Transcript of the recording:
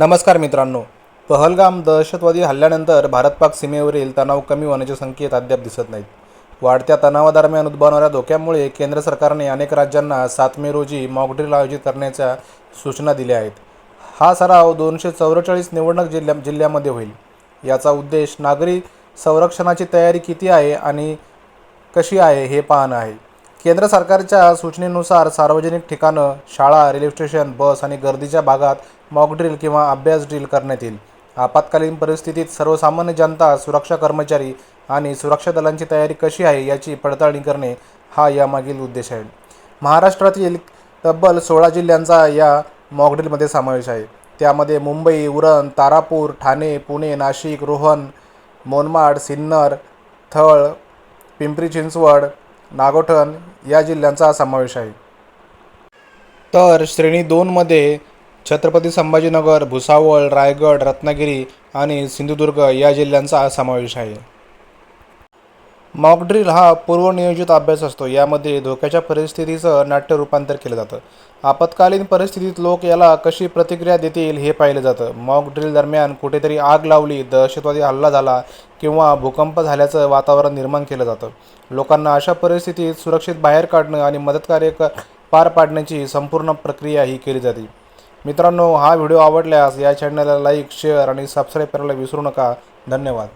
नमस्कार मित्रांनो पहलगाम दहशतवादी हल्ल्यानंतर भारत पाक सीमेवरील तणाव कमी होण्याचे संकेत अद्याप दिसत नाहीत. वाढत्या तणावादरम्यान उद्भवणाऱ्या धोक्यामुळे केंद्र सरकारने अनेक राज्यांना सात मे रोजी मॉकड्रिल आयोजित करण्याच्या सूचना दिल्या आहेत. हा सराव दोनशे चौवेचाळीस निवडणूक जिल्ह्या जिल्ह्यामध्ये होईल. याचा उद्देश नागरी संरक्षणाची तयारी किती आहे आणि कशी आहे हे पाहणं आहे. केंद्र सरकारच्या सूचनेनुसार सार्वजनिक ठिकाणं शाळा रेल्वे स्टेशन बस आणि गर्दीच्या भागात मॉक ड्रिल किंवा अभ्यास ड्रिल करण्यात येईल. आपत्कालीन परिस्थितीत सर्वसामान्य जनता सुरक्षा कर्मचारी आणि सुरक्षा दलांची तयारी कशी आहे याची पडताळणी करणे हा यामागील उद्देश आहे. महाराष्ट्रातील तब्बल सोळा जिल्ह्यांचा या मॉकड्रिलमध्ये समावेश आहे. त्यामध्ये मुंबई उरण तारापूर ठाणे पुणे नाशिक रोहन मोनमाड सिन्नर थळ पिंपरी चिंचवड नागोठण या जिल्ह्यांचा समावेश आहे. तर श्रेणी दोनमध्ये छत्रपती संभाजीनगर भुसावळ रायगड रत्नागिरी आणि सिंधुदुर्ग या जिल्ह्यांचा समावेश आहे. मॉकड्रिल हा पूर्वनियोजित अभ्यास असतो. यामध्ये धोक्याच्या परिस्थितीचं नाट्य रूपांतर केलं जातं. आपत्कालीन परिस्थितीत लोक याला कशी प्रतिक्रिया देतील हे पाहिलं जातं. मॉक ड्रिल दरम्यान कुठेतरी आग लावली दहशतवादी हल्ला झाला किंवा भूकंप झाल्याचं वातावरण निर्माण केलं जातं. लोकांना अशा परिस्थितीत सुरक्षित बाहेर काढणं आणि मदतकार्य पार पाडण्याची संपूर्ण प्रक्रिया ही केली जाते. मित्रांनो हा व्हिडिओ आवडल्यास या चॅनलला लाईक शेअर आणि सबस्क्राईब करायला विसरू नका. धन्यवाद.